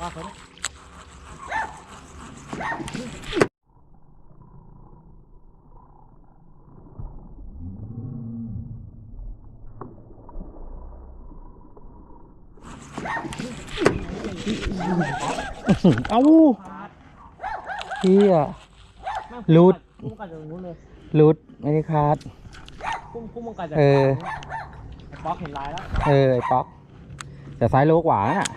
ว่าเขา เอ้าเฮียหลุดพุ่งกัดจากนู้นเลยหลุดไม่ได้คาดพุ่งพุ่งมันกัดจากเออไอ้ป๊อกเห็นลายแล้ว เออไอ้ป๊อกแต่ซ้ายโลกว่าน่ะ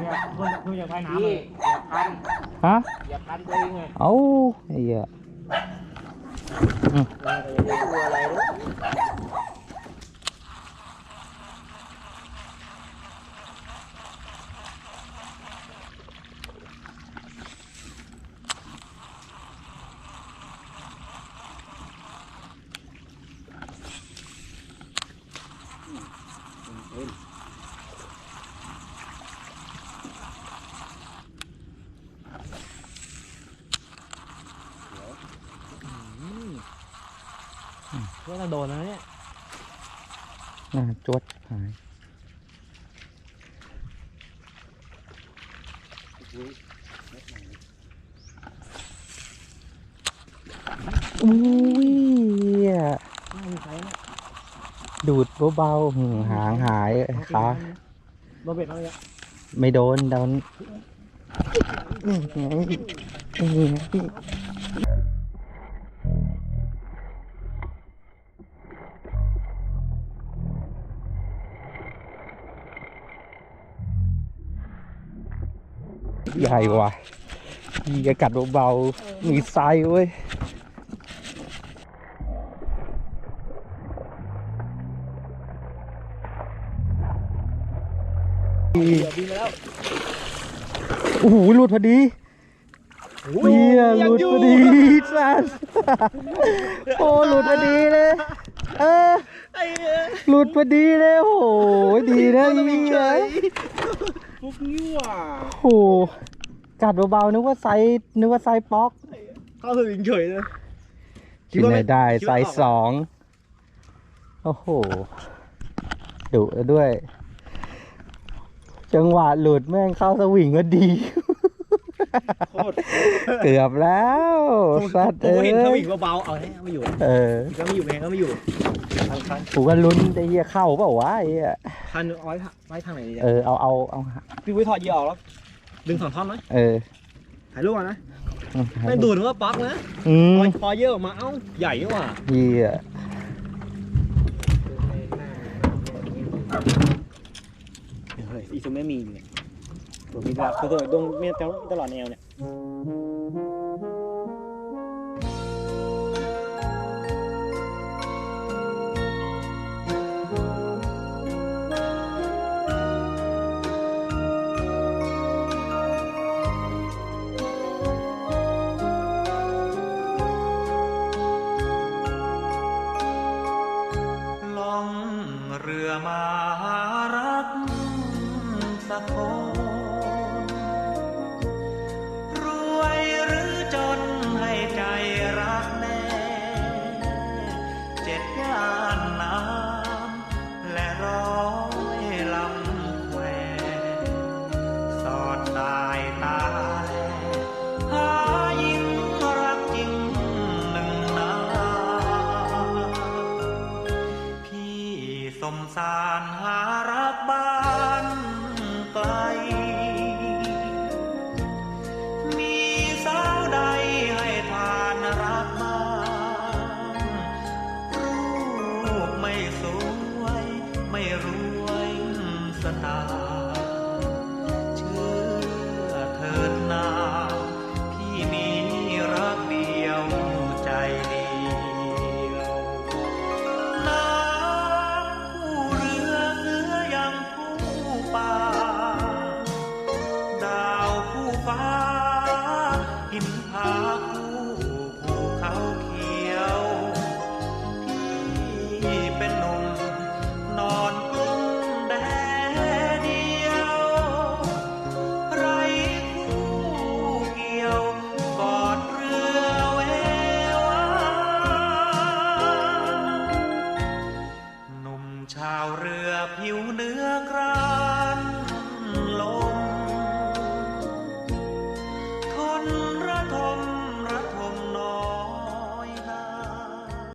เนี่ยคุณคุณอย่าพายน้ำเลยอย่าพันฮะอย่าพันตัวเองไงเอ้าไอ้เหี้ยเอออย่าไปกลัวอะไรเพื่อนเราโดนแล้วเนี่ยน่าจวดหายอุ้ยเหี้ยไม่มีใครเนี่ยดูดเบาๆหืมหางหายขาโดนเบ็ดเอาเลยไม่โดนโดนนี่ไงนี่ไง ใหญ่ว่ะยีกกัดเบาๆมีไซส์เว้ยเดี๋ยวบินไปแล้วโอ้โหหลุดพอดีเฮียหลุดพอดีสัสโอ้หลุดพอดีเลยเออไอ้เอ้ยหลุดพอดีเลยโอ้โหดีนะเฮีย พวกนี้ว่ะโอ้โหกัดเบาๆนึกว่าไซส์นึกว่าไซส์ป๊อกเข้าสวิงเฉยเลยที่ไหนได้ไซส์สองโอ้โหดุด้วย จังหวะหลุดแม่งเข้าสวิงก็ดี โคตรเกือบแล้วสัตว์ผมเอ้เห็นสยวิงเบาๆเอาให้ไม่อยู่เออก็ไม่อยู่แม่ก็ไม่อยู่ทางคันกูก็ลุ้นไอ้เหี้ยเข้าเปล่าวะไอ้เหี้ยคันเอาไว้ไว้ทางไหนดีเออเอาเอาเอาพี่วิถอดเหยื่อออกแล้ว ดึงสองท่อนไหมเออถ่ายรูปก่อนนะไม่ดูดว่าป๊อกนะอืพมอพอเยอะออกมาเอ้าใหญ่ว่ะเหี้ยเฮ้ยอีซูไม่มีเนี่ยตัว มีตลอดตัวดงมีตลอดแนวเนี่ย มสารหารักบ้านไกล